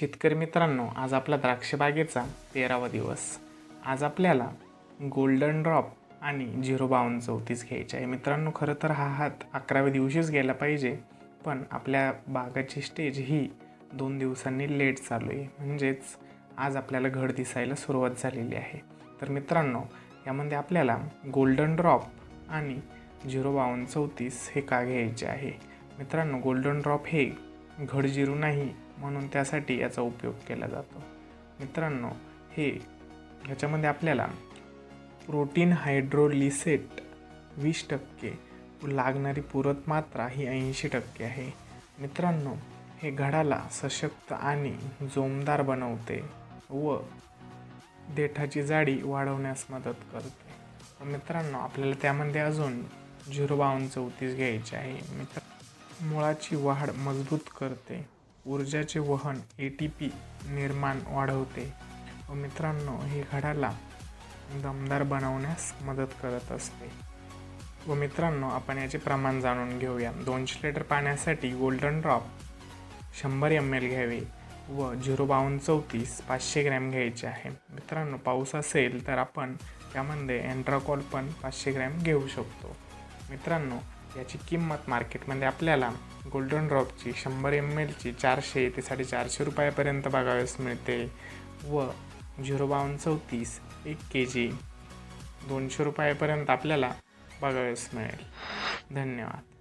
शेतकरी मित्रांनो आज आपला द्राक्षबागेचा तेरावा दिवस. आज आपल्याला गोल्डन ड्रॉप आणि झिरो बावन्न चौतीस घ्यायचे आहे. मित्रांनो खरं तर हा हात अकराव्या दिवशीच गेला पाहिजे पण आपल्या बागाची स्टेज ही दोन दिवसांनी लेट चालू आहे. म्हणजेच आज आपल्याला घड दिसायला सुरुवात झालेली आहे. तर मित्रांनो यामध्ये आपल्याला गोल्डन ड्रॉप आणि झिरो बावन्न चौतीस हे का घ्यायचे आहे? मित्रांनो गोल्डन ड्रॉप हे घडजिरू नाही म्हणून त्यासाठी याचा उपयोग केला जातो. मित्रांनो हे ह्याच्यामध्ये आपल्याला प्रोटीन हायड्रोलिसेट वीस टक्के लागणारी पूरक मात्रा ही ऐंशी टक्के आहे. मित्रांनो हे घडाला सशक्त आणि जोमदार बनवते व देठाची जाडी वाढवण्यास मदत करते. मित्रांनो आपल्याला त्यामध्ये अजून झिरो बावन्न चौतीस घ्यायचे आहे. मित्र मुळाची वाढ मजबूत करते. ऊर्जाचे वहन ए टी पी निर्माण वाढवते. व मित्रांनो हे घडाला दमदार बनवण्यास मदत करत असते. व मित्रांनो आपण याचे प्रमाण जाणून घेऊया. दोनशे लिटर पाण्यासाठी गोल्डन ड्रॉप शंभर एम एल घ्यावे व झिरो बावन्न चौतीस पाचशे ग्रॅम घ्यायचे आहे. मित्रांनो पाऊस असेल तर आपण त्यामध्ये अँट्राकॉल पण पाचशे ग्रॅम घेऊ शकतो. मित्रांनो याची किंमत मार्केटमध्ये आपल्याला गोल्डन ड्रॉपची शंभर एम एलची चारशे ते साडेचारशे रुपयापर्यंत बघाव्यास मिळते व झिरो बावन्न चौतीस एक के जी दोनशे रुपयापर्यंत आपल्याला बघाव्यास मिळेल. धन्यवाद.